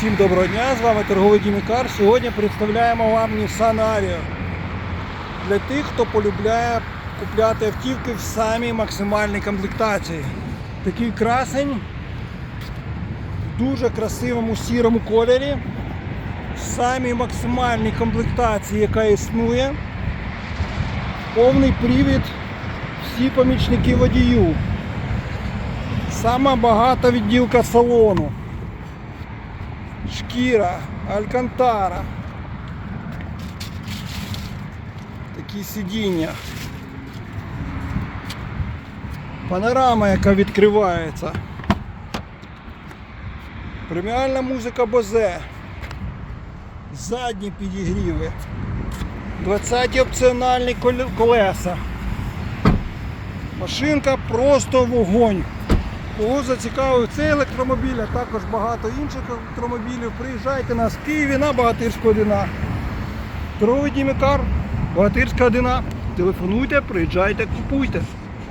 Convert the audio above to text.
Всім доброго дня, з вами торговий Дімікар. Сьогодні представляємо вам Nissan Ariya. Для тих, хто полюбляє купляти автівки в самій максимальній комплектації. Такий красень в дуже красивому сірому кольорі. В самій максимальній комплектації, яка існує. Повний привід, всі помічники водію. Сама багата відділка салону шкіра, алькантара. Такі сидіння. Панорама, яка відкривається. Преміальна музика Бозе. Задні підігріви. 20 опціональні колеса. Машинка просто вогонь. Кого зацікавив цей електромобіль, а також багато інших електромобілів, приїжджайте на нас в Києві на Багатирську 1. Торговий Дімікар, Багатирська 1. Телефонуйте, приїжджайте, купуйте.